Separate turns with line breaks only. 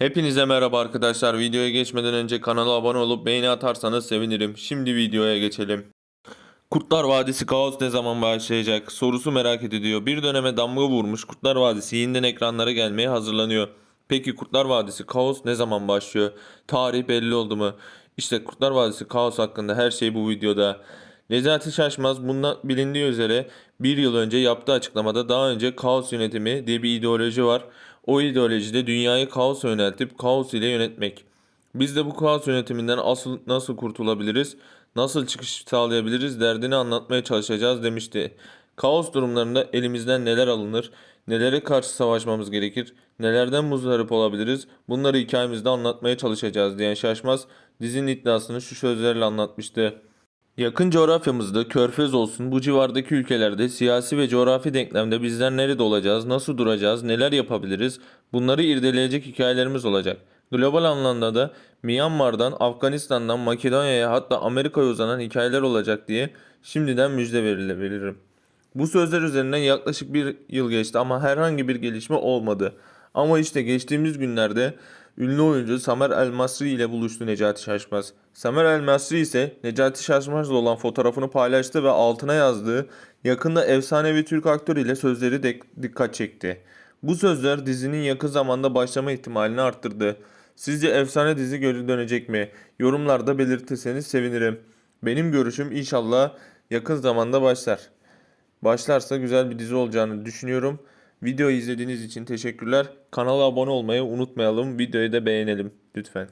Hepinize merhaba arkadaşlar. Videoya geçmeden önce kanala abone olup beğeni atarsanız sevinirim. Şimdi videoya geçelim. Kurtlar Vadisi Kaos ne zaman başlayacak sorusu merak ediliyor. Bir döneme damga vurmuş Kurtlar Vadisi yeniden ekranlara gelmeye hazırlanıyor. Peki Kurtlar Vadisi Kaos ne zaman başlıyor? Tarih belli oldu mu? İşte Kurtlar Vadisi Kaos hakkında her şey bu videoda. Necati Şaşmaz bundan bilindiği üzere bir yıl önce yaptığı açıklamada daha önce kaos yönetimi diye bir ideoloji var. O ideolojide dünyayı kaos yöneltip kaos ile yönetmek. Biz de bu kaos yönetiminden asıl nasıl kurtulabiliriz, nasıl çıkış sağlayabiliriz derdini anlatmaya çalışacağız demişti. Kaos durumlarında elimizden neler alınır, nelere karşı savaşmamız gerekir, nelerden muzdarip olabiliriz bunları hikayemizde anlatmaya çalışacağız diyen Şaşmaz dizinin iddiasını şu sözlerle anlatmıştı. Yakın coğrafyamızda Körfez olsun bu civardaki ülkelerde siyasi ve coğrafi denklemde bizler nerede olacağız, nasıl duracağız, neler yapabiliriz bunları irdeleyecek hikayelerimiz olacak. Global anlamda da Myanmar'dan, Afganistan'dan, Makedonya'ya hatta Amerika'ya uzanan hikayeler olacak diye şimdiden müjde verile- veririm. Bu sözler üzerinden yaklaşık bir yıl geçti ama herhangi bir gelişme olmadı. Ama işte geçtiğimiz günlerde ünlü oyuncu Samer El Masri ile buluştu Necati Şaşmaz. Samer El Masri ise Necati Şaşmaz'la olan fotoğrafını paylaştı ve altına yazdığı yakında efsanevi Türk aktör ile sözleri de dikkat çekti. Bu sözler dizinin yakın zamanda başlama ihtimalini arttırdı. Sizce efsane dizi geri dönecek mi? Yorumlarda belirtirseniz sevinirim. Benim görüşüm inşallah yakın zamanda başlar. Başlarsa güzel bir dizi olacağını düşünüyorum. Videoyu izlediğiniz için teşekkürler. Kanala abone olmayı unutmayalım. Videoyu da beğenelim lütfen.